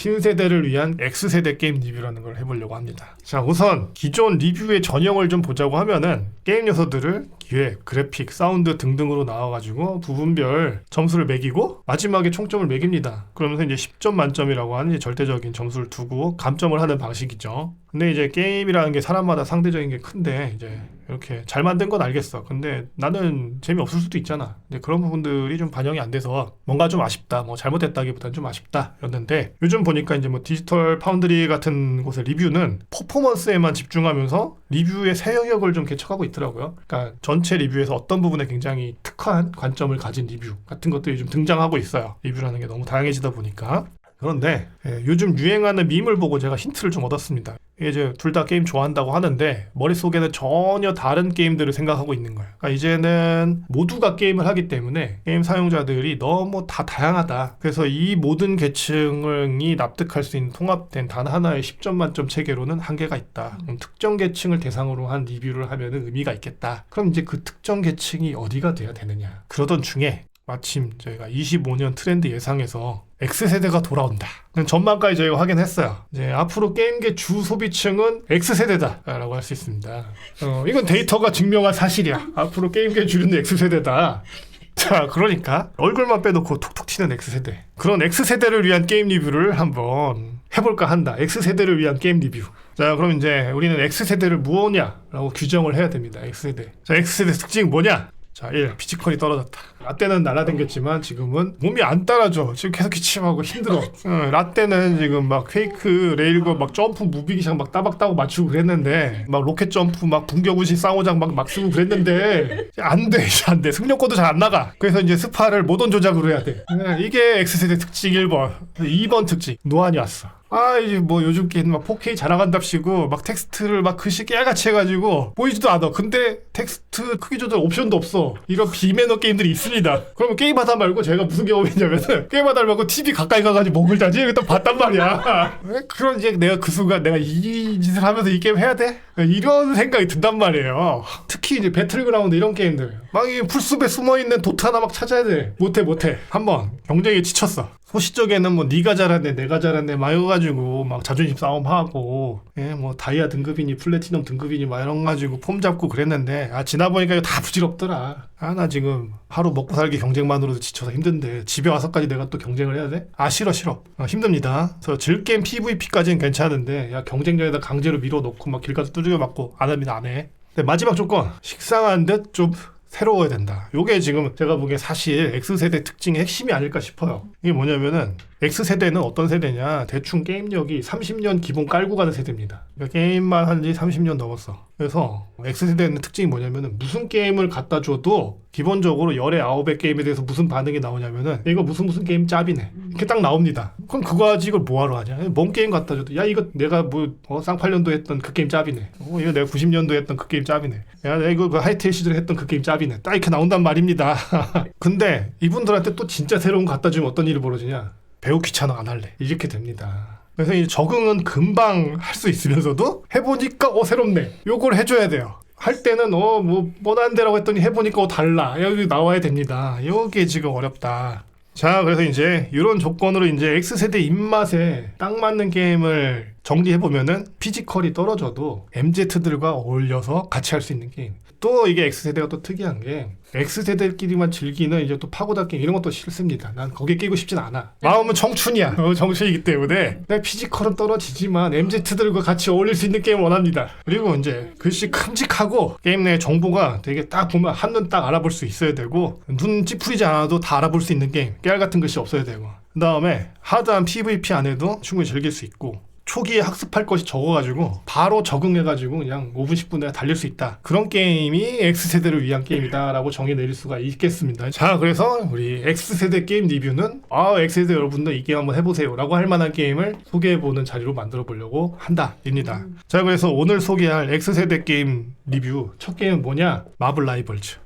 신세대를 위한 X세대 게임 리뷰라는 걸 해보려고 합니다. 자, 우선 기존 리뷰의 전형을 좀 보자고 하면은 게임 요소들을 기획, 그래픽, 사운드 등등으로 나와가지고 부분별 점수를 매기고 마지막에 총점을 매깁니다. 그러면서 이제 10점 만점이라고 하는 절대적인 점수를 두고 감점을 하는 방식이죠. 근데 이제 게임이라는 게 사람마다 상대적인 게 큰데 이제 이렇게 잘 만든 건 알겠어. 근데 나는 재미없을 수도 있잖아. 근데 그런 부분들이 좀 반영이 안 돼서 뭔가 좀 아쉽다. 뭐 잘못했다기보다는 좀 아쉽다. 였는데 요즘 보니까 이제 뭐 디지털 파운드리 같은 곳의 리뷰는 퍼포먼스에만 집중하면서 리뷰의 새 영역을 좀 개척하고 있더라고요. 그러니까 전체 리뷰에서 어떤 부분에 굉장히 특화한 관점을 가진 리뷰 같은 것들이 좀 등장하고 있어요. 리뷰라는 게 너무 다양해지다 보니까. 그런데 예, 요즘 유행하는 밈을 보고 제가 힌트를 좀 얻었습니다. 이제 둘 다 게임 좋아한다고 하는데 머릿속에는 전혀 다른 게임들을 생각하고 있는 거예요. 그러니까 이제는 모두가 게임을 하기 때문에 게임 사용자들이 너무 다 다양하다. 그래서 이 모든 계층이 납득할 수 있는 통합된 단 하나의 10점 만점 체계로는 한계가 있다. 특정 계층을 대상으로 한 리뷰를 하면 의미가 있겠다. 그럼 이제 그 특정 계층이 어디가 돼야 되느냐. 그러던 중에 마침 저희가 25년 트렌드 예상에서 X세대가 돌아온다. 전망까지 저희가 확인했어요. 이제 앞으로 게임계 주 소비층은 X세대다라고 할 수 있습니다. 어, 이건 데이터가 증명한 사실이야. 앞으로 게임계 주류는 X세대다. 자, 그러니까 얼굴만 빼놓고 톡톡 튀는 X세대. 그런 X세대를 위한 게임 리뷰를 한번 해볼까 한다. X세대를 위한 게임 리뷰. 자, 그럼 이제 우리는 X세대를 무엇냐라고 규정을 해야 됩니다. X세대. 자, X세대 특징 뭐냐? 자, 1. 피지컬이 떨어졌다. 라떼는 날라댕겼지만 지금은 몸이 안 따라줘. 지금 계속 기침하고 힘들어. 응, 라떼는 지금 막 퀘이크 레일거 막 점프 무비기장 막 따박따박 맞추고 그랬는데 막 로켓 점프 막 bun겨구시 쌍호장 막 막 쓰고 그랬는데 안 돼. 이제 안 돼. 승려코도 잘 안 나가. 그래서 이제 스파를 모던 조작으로 해야 돼. 응, 이게 X세대 특징 1번. 2번 특징. 노안이 왔어. 아 이제 뭐 요즘 게임 막 4K 자랑한답시고 막 텍스트를 막 글씨 깨알같이 해가지고 보이지도 않아. 근데 텍스트 크기 조절 옵션도 없어. 이런 비매너 게임들이 있습니다. 그러면 게임하다 말고 제가 무슨 경험이 있냐면은 게임하다 말고 TV 가까이 가가지고 먹을 자지 일단 봤단 말이야. 왜 그런 이제 내가 그 순간 내가 이 짓을 하면서 이 게임 해야 돼? 이런 생각이 든단 말이에요. 특히 이제 배틀그라운드 이런 게임들. 막 이 풀숲에 숨어있는 도트 하나 막 찾아야 돼. 못해 못해. 한번 경쟁에 지쳤어. 소시 적에는 뭐 네가 잘하네 내가 잘하네 막이 래가지고 막 자존심 싸움하고 예 뭐 다이아 등급이니 플래티넘 등급이니 막 이런 가지고 폼 잡고 그랬는데 아 지나 보니까 이거 다 부질없더라 아 나 지금 하루 먹고 살기 경쟁만으로도 지쳐서 힘든데 집에 와서까지 내가 또 경쟁을 해야 돼? 아 싫어 싫어 어, 힘듭니다 그래서 즐게임 PVP까지는 괜찮은데 야 경쟁전에다 강제로 밀어놓고 막 길가서 두들겨 맞고 안 합니다 안 해 네, 마지막 조건 식상한 듯 좀 새로워야 된다. 요게 지금 제가 보기에 사실 X세대 특징의 핵심이 아닐까 싶어요. 이게 뭐냐면은 X세대는 어떤 세대냐? 대충 게임력이 30년 기본 깔고 가는 세대입니다. 그러니까 게임만 한 지 30년 넘었어. 그래서 X세대는 특징이 뭐냐면은 무슨 게임을 갖다 줘도 기본적으로 열의 아홉의 게임에 대해서 무슨 반응이 나오냐면은 이거 무슨 무슨 게임 짭이네. 이렇게 딱 나옵니다. 그럼 그거 가지 이걸 뭐하러 하냐? 뭔 게임 갖다 줘도 야 이거 내가 뭐 어, 쌍팔년도 했던 그 게임 짭이네. 어, 이거 내가 90년도 했던 그 게임 짭이네. 야 내가 이거 그 하이테일 시절에 했던 그 게임 짭이네. 딱 이렇게 나온단 말입니다. 근데 이분들한테 또 진짜 새로운 거 갖다 주면 어떤 일이 벌어지냐? 배우 귀찮아 안 할래. 이렇게 됩니다. 그래서 이 적응은 금방 할 수 있으면서도 해보니까 어 새롭네. 요걸 해줘야 돼요. 할 때는 어 뭐 뻔한 데라고 했더니 해보니까 어 달라. 여기 나와야 됩니다. 요게 지금 어렵다. 자 그래서 이제 이런 조건으로 이제 X세대 입맛에 딱 맞는 게임을 정리해 보면은 피지컬이 떨어져도 MZ들과 어울려서 같이 할 수 있는 게임. 또 이게 X세대가 또 특이한 게 X세대끼리만 즐기는 이제 또 파고다 게임 이런 것도 싫습니다. 난 거기에 끼고 싶진 않아. 마음은 청춘이야. 어, 청춘이기 때문에 내 피지컬은 떨어지지만 MZ들과 같이 어울릴 수 있는 게임을 원합니다. 그리고 이제 글씨 큼직하고 게임 내 정보가 되게 딱 보면 한눈 딱 알아볼 수 있어야 되고 눈 찌푸리지 않아도 다 알아볼 수 있는 게임. 깨알 같은 글씨 없어야 되고. 그 다음에 하드한 PVP 안 해도 충분히 즐길 수 있고 초기에 학습할 것이 적어가지고 바로 적응해가지고 그냥 5분 10분 내가 달릴 수 있다. 그런 게임이 X세대를 위한 게임이다라고 정의 내릴 수가 있겠습니다. 자 그래서 우리 X세대 게임 리뷰는 아 X세대 여러분들 이 게임 한번 해보세요 라고 할 만한 게임을 소개해보는 자리로 만들어 보려고 한다 입니다. 자 그래서 오늘 소개할 X세대 게임 리뷰. 첫 게임은 뭐냐? 마블 라이벌즈.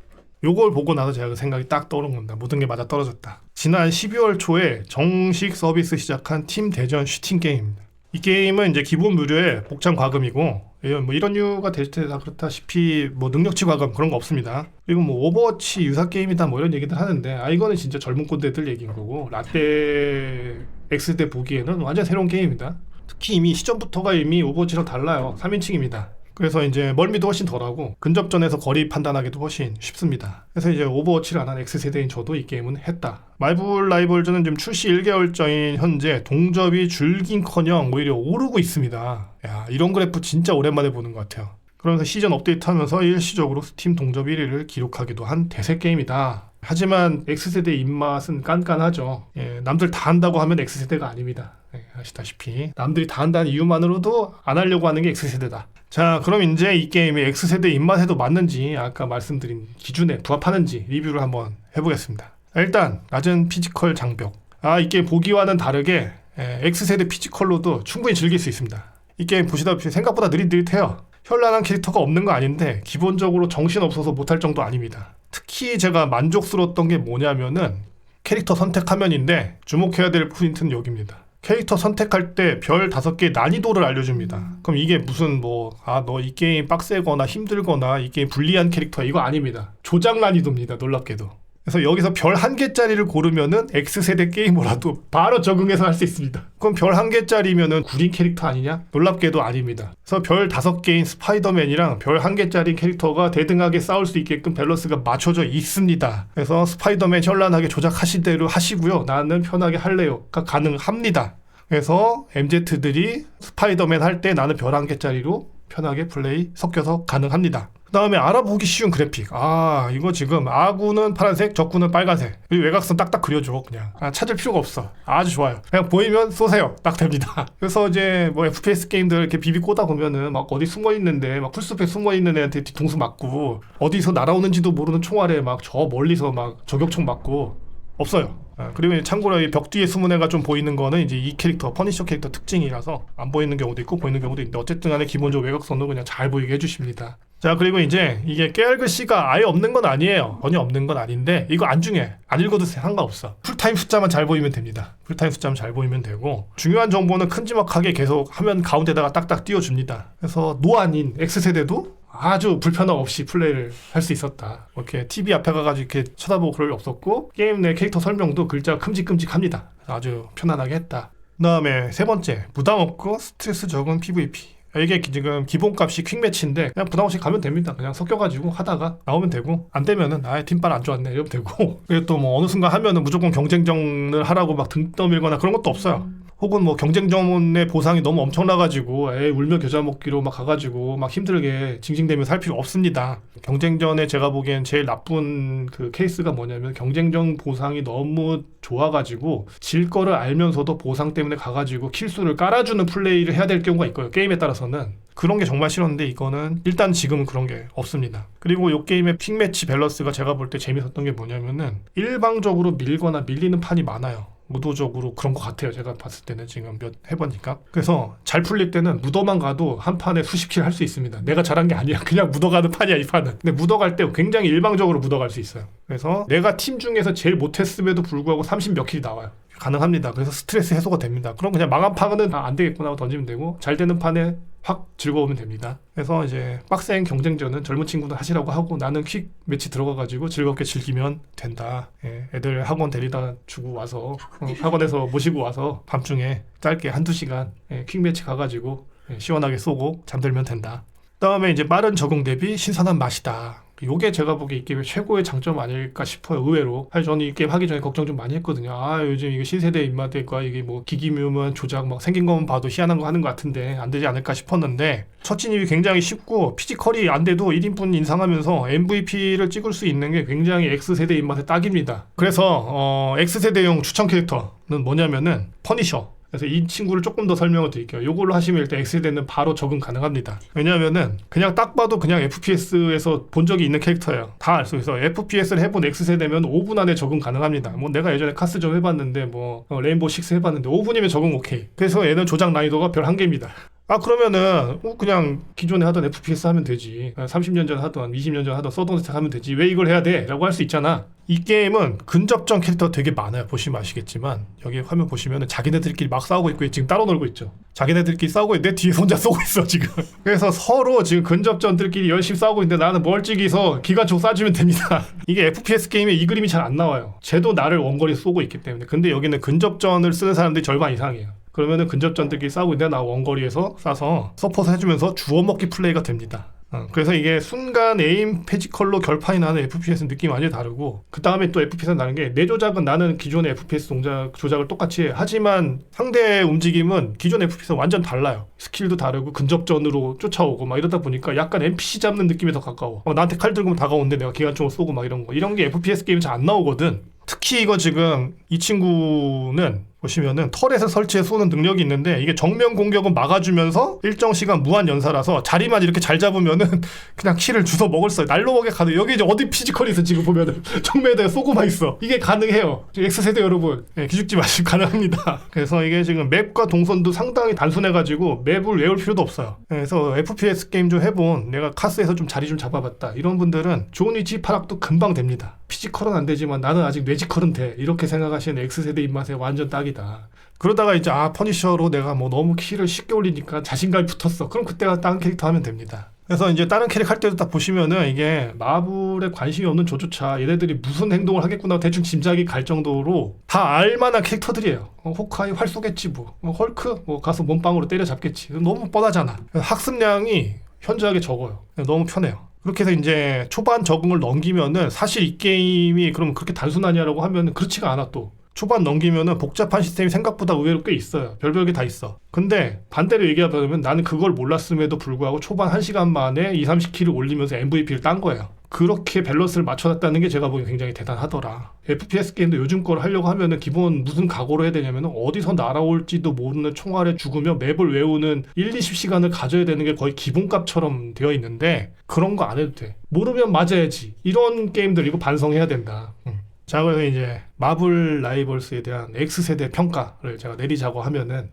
요걸 보고 나서 제가 그 생각이 딱 떠오른 겁니다. 모든 게 맞아 떨어졌다. 지난 12월 초에 정식 서비스 시작한 팀 대전 슈팅 게임입니다. 이 게임은 이제 기본 무료에 복장 과금이고 예, 뭐 이런 이유가 될 때 다 그렇다시피 뭐 능력치 과금 그런 거 없습니다. 그리고 뭐 오버워치 유사 게임이다 뭐 이런 얘기들 하는데 아 이거는 진짜 젊은 꼰대들 얘기인 거고 라떼 X 때 보기에는 완전 새로운 게임입니다. 특히 이미 시점부터가 이미 오버워치랑 달라요. 3인칭입니다. 그래서 이제 멀미도 훨씬 덜하고 근접전에서 거리 판단하기도 훨씬 쉽습니다. 그래서 이제 오버워치를 안 한 X세대인 저도 이 게임은 했다. 마이블 라이벌즈는 지금 출시 1개월째인 현재 동접이 줄긴커녕 오히려 오르고 있습니다. 야 이런 그래프 진짜 오랜만에 보는 것 같아요. 그러면서 시즌 업데이트하면서 일시적으로 스팀 동접 1위를 기록하기도 한 대세 게임이다. 하지만 X세대 입맛은 깐깐하죠. 예, 남들 다 한다고 하면 X세대가 아닙니다. 예, 아시다시피 남들이 다 한다는 이유만으로도 안 하려고 하는 게 X세대다. 자 그럼 이제 이 게임이 X세대 입맛에도 맞는지 아까 말씀드린 기준에 부합하는지 리뷰를 한번 해보겠습니다. 일단 낮은 피지컬 장벽 아 이 게임 보기와는 다르게 예, X세대 피지컬로도 충분히 즐길 수 있습니다. 이 게임 보시다시피 생각보다 느릿느릿해요. 현란한 캐릭터가 없는 거 아닌데 기본적으로 정신 없어서 못할 정도 아닙니다. 특히 제가 만족스러웠던 게 뭐냐면은 캐릭터 선택 화면인데 주목해야 될 포인트는 여기입니다. 캐릭터 선택할 때 별 다섯 개 난이도를 알려줍니다. 그럼 이게 무슨 뭐, 아, 너 이 게임 빡세거나 힘들거나 이 게임 불리한 캐릭터 이거 아닙니다. 조작 난이도입니다. 놀랍게도. 그래서 여기서 별 한 개짜리를 고르면은 X세대 게이머라도 바로 적응해서 할 수 있습니다. 그럼 별 한 개짜리면은 구린 캐릭터 아니냐? 놀랍게도 아닙니다. 그래서 별 다섯 개인 스파이더맨이랑 별 한 개짜리 캐릭터가 대등하게 싸울 수 있게끔 밸런스가 맞춰져 있습니다. 그래서 스파이더맨 현란하게 조작하신 대로 하시고요. 나는 편하게 할래요가 가능합니다. 그래서 MZ들이 스파이더맨 할 때 나는 별 한 개짜리로 편하게 플레이 섞여서 가능합니다. 그 다음에 알아보기 쉬운 그래픽. 아, 이거 지금 아구는 파란색, 적구는 빨간색. 이 외곽선 딱딱 그려줘, 그냥. 아, 찾을 필요가 없어. 아주 좋아요. 그냥 보이면 쏘세요. 딱 됩니다. 그래서 이제 뭐 FPS 게임들 이렇게 비비 꼬다 보면은 막 어디 숨어 있는데 막 풀숲에 숨어 있는 애한테 뒤통수 맞고 어디서 날아오는지도 모르는 총알에 막 저 멀리서 막 저격총 맞고 없어요. 아, 그리고 참고로 이 벽 뒤에 숨은 애가 좀 보이는 거는 이제 이 캐릭터 퍼니셔 캐릭터 특징이라서 안 보이는 경우도 있고 보이는 경우도 있는데 어쨌든 간에 기본적으로 외곽선도 그냥 잘 보이게 해주십니다. 자 그리고 이제 이게 깨알 글씨가 아예 없는 건 아니에요. 전혀 없는 건 아닌데 이거 안 중요해. 안 읽어도 상관없어. 풀타임 숫자만 잘 보이면 됩니다. 풀타임 숫자만 잘 보이면 되고 중요한 정보는 큼지막하게 계속 화면 가운데다가 딱딱 띄워줍니다. 그래서 노안인 X세대도 아주 불편함 없이 플레이를 할 수 있었다. 뭐 이렇게 TV 앞에 가가지고 이렇게 쳐다보고 그럴 일 없었고 게임 내 캐릭터 설명도 글자가 큼직큼직합니다. 아주 편안하게 했다. 그 다음에 세 번째 부담 없고 스트레스 적은 PVP. 이게 기- 지금 기본값이 퀵매치인데 그냥 부담 없이 가면 됩니다. 그냥 섞여가지고 하다가 나오면 되고 안 되면은 아예 팀빨 안 좋았네 이러면 되고 그리고 또 뭐 어느 순간 하면은 무조건 경쟁전을 하라고 막 등 떠밀거나 그런 것도 없어요. 혹은 뭐 경쟁전의 보상이 너무 엄청나가지고 에 울며 겨자 먹기로 막 가가지고 막 힘들게 징징대면서 할 필요 없습니다. 경쟁전에 제가 보기엔 제일 나쁜 그 케이스가 뭐냐면 경쟁전 보상이 너무 좋아가지고 질 거를 알면서도 보상 때문에 가가지고 킬수를 깔아주는 플레이를 해야 될 경우가 있고요. 게임에 따라서는 그런 게 정말 싫었는데 이거는 일단 지금은 그런 게 없습니다. 그리고 이 게임의 픽매치 밸런스가 제가 볼 때 재밌었던 게 뭐냐면은 일방적으로 밀거나 밀리는 판이 많아요. 무도적으로 그런 것 같아요. 제가 봤을 때는 지금 몇 해보니까. 그래서 잘 풀릴 때는 무더만 가도 한 판에 수십 킬 할 수 있습니다. 내가 잘한 게 아니야. 그냥 묻어가는 판이야, 이 판은. 근데 묻어갈 때 굉장히 일방적으로 묻어갈 수 있어요. 그래서 내가 팀 중에서 제일 못했음에도 불구하고 30 몇 킬이 나와요. 가능합니다. 그래서 스트레스 해소가 됩니다. 그럼 그냥 망한 판은 아, 안 되겠구나 하고 던지면 되고 잘 되는 판에 확 즐거우면 됩니다. 그래서 이제 빡센 경쟁전은 젊은 친구들 하시라고 하고 나는 퀵 매치 들어가가지고 즐겁게 즐기면 된다. 예, 애들 학원 데리다 주고 와서 어, 학원에서 모시고 와서 밤중에 짧게 한두 시간 예, 퀵 매치 가가지고 예, 시원하게 쏘고 잠들면 된다. 그다음에 이제 빠른 적응 대비 신선한 맛이다. 요게 제가 보기에 이 게임의 최고의 장점 아닐까 싶어요. 의외로. 사실 저는 이 게임 하기 전에 걱정 좀 많이 했거든요. 아 요즘 이거 신세대 입맛일까 이게 뭐 기기묘만 조작 막 생긴 것만 봐도 희한한 거 하는 것 같은데 안 되지 않을까 싶었는데 첫 진입이 굉장히 쉽고 피지컬이 안 돼도 1인분 인상하면서 MVP를 찍을 수 있는 게 굉장히 X세대 입맛에 딱입니다. 그래서 어, X세대용 추천 캐릭터는 뭐냐면은 퍼니셔. 그래서 이 친구를 조금 더 설명을 드릴게요. 이걸로 하시면 일단 X세대는 바로 적응 가능합니다. 왜냐면은 그냥 딱 봐도 그냥 FPS에서 본 적이 있는 캐릭터예요. 다 알 수 있어. FPS를 해본 X세대면 5분 안에 적응 가능합니다. 뭐 내가 예전에 카스 좀 해봤는데 뭐 어, 레인보우 6 해봤는데 5분이면 적응 오케이. 그래서 얘는 조작 난이도가 별 한 개입니다. 아 그러면은 어, 그냥 기존에 하던 FPS 하면 되지 30년 전 하던 20년 전 하던 서던 스택 하면 되지 왜 이걸 해야 돼? 라고 할 수 있잖아 이 게임은 근접전 캐릭터 되게 많아요 보시면 아시겠지만 여기 화면 보시면은 자기네들끼리 막 싸우고 있고 지금 따로 놀고 있죠 자기네들끼리 싸우고 있는데 뒤에 혼자 쏘고 있어 지금. 그래서 서로 지금 근접전들끼리 열심히 싸우고 있는데 나는 멀찍이서 기관총 쏴주면 됩니다. 이게 FPS 게임에 이 그림이 잘 안 나와요. 쟤도 나를 원거리 쏘고 있기 때문에. 근데 여기는 근접전을 쓰는 사람들이 절반 이상이에요. 그러면은 근접전들끼리 싸우고 있는데 나 원거리에서 쏴서 서포트 해주면서 주워먹기 플레이가 됩니다. 어, 그래서 이게 순간 에임 페지컬로 결판이 나는 FPS 느낌이 완전히 다르고 그 다음에 또 FPS는 다른 게 내 조작은 나는 기존의 FPS 동작 조작을 똑같이 해. 하지만 상대의 움직임은 기존 FPS는 완전 달라요. 스킬도 다르고 근접전으로 쫓아오고 막 이러다 보니까 약간 NPC 잡는 느낌이 더 가까워. 어, 나한테 칼 들고 다가오는데 내가 기관총을 쏘고 막 이런 거. 이런 게 FPS 게임이 잘안 나오거든. 특히 이거 지금 이 친구는 보시면은 털에서 설치해 쏘는 능력이 있는데 이게 정면 공격은 막아주면서 일정 시간 무한 연사라서 자리만 이렇게 잘 잡으면은 그냥 키를 주워 먹을 수 있어요. 날로 먹에 가도 여기 이제 어디 피지컬이 있어 지금 보면은 정면에 쏘고만 있어. 이게 가능해요. X세대 여러분 예, 기죽지 마시고 가능합니다. 그래서 이게 지금 맵과 동선도 상당히 단순해가지고 맵을 외울 필요도 없어요. 그래서 FPS 게임 좀 해본 내가 카스에서 좀 자리 좀 잡아봤다 이런 분들은 좋은 위치 파악도 금방 됩니다. 피지컬은 안 되지만 나는 아직 뇌지컬은 돼 이렇게 생각하시는 X세대 입맛에 완전 딱이 다. 그러다가 이제 아 퍼니셔로 내가 뭐 너무 키를 쉽게 올리니까 자신감이 붙었어. 그럼 그때가 다른 캐릭터 하면 됩니다. 그래서 이제 다른 캐릭 할 때도 딱 보시면은 이게 마블에 관심이 없는 저조차 얘네들이 무슨 행동을 하겠구나 대충 짐작이 갈 정도로 다 알만한 캐릭터들이에요. 어, 호카이 활 쏘겠지 뭐, 어, 헐크 뭐 가서 몸빵으로 때려잡겠지. 너무 뻔하잖아. 학습량이 현저하게 적어요. 너무 편해요. 그렇게 해서 이제 초반 적응을 넘기면은 사실 이 게임이 그럼 그렇게 단순하냐라고 하면은 그렇지가 않아 또. 초반 넘기면은 복잡한 시스템이 생각보다 의외로 꽤 있어요. 별별 게 다 있어. 근데 반대로 얘기하자면 나는 그걸 몰랐음에도 불구하고 초반 1시간 만에 2, 30킬을 올리면서 MVP를 딴 거예요. 그렇게 밸런스를 맞춰놨다는 게 제가 보기엔 굉장히 대단하더라. FPS 게임도 요즘 걸 하려고 하면은 기본 무슨 각오로 해야 되냐면은 어디서 날아올지도 모르는 총알에 죽으며 맵을 외우는 1, 20시간을 가져야 되는 게 거의 기본값처럼 되어 있는데 그런 거 안 해도 돼. 모르면 맞아야지. 이런 게임들 이거 반성해야 된다. 음. 자 그래서 이제 마블 라이벌스에 대한 X세대 평가를 제가 내리자고 하면은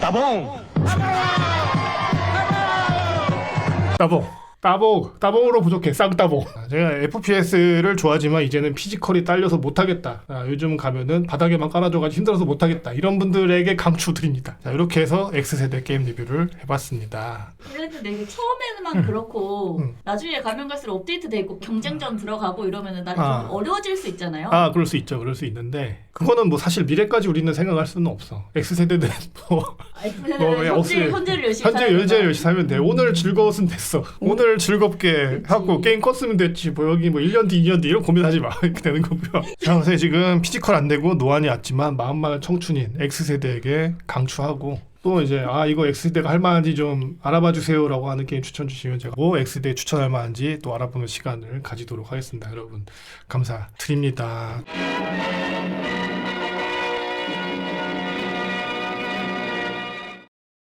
따봉! 따봉 따봉 따봉으로 부족해 쌍따봉 제가 FPS를 좋아하지만 이제는 피지컬이 딸려서 못하겠다 아, 요즘 가면은 바닥에만 깔아줘가지고 힘들어서 못하겠다 이런 분들에게 강추 드립니다 자 이렇게 해서 X세대 게임 리뷰를 해봤습니다 그랬는데 이게 처음에만 그렇고 음. 나중에 가면 갈수록 업데이트돼 있고 경쟁전 들어가고 이러면은 나좀 아. 어려워질 수 있잖아요. 아 그럴 수 있죠 그럴 수 있는데 그거는 뭐 사실 미래까지 우리는 생각할 수는 없어 X세대는 뭐 아니, 뭐, 왜 현재 현재를 열심히 현재. 열심히 살면 돼. 오늘 즐거웠으면 됐어. 오늘 즐겁게 하고 게임 껐으면 됐지. 뭐 여기 뭐 1년 뒤, 2년 뒤 이런 고민하지 마. 이렇게 되는 거고요. 자, 그래서 지금 피지컬 안 되고 노안이 왔지만 마음만은 청춘인 X세대에게 강추하고 또 이제 아 이거 X세대가 할 만한지 좀 알아봐 주세요라고 하는 게임 추천 주시면 제가 뭐 X세대 추천할 만한지 또 알아보는 시간을 가지도록 하겠습니다. 여러분 감사드립니다.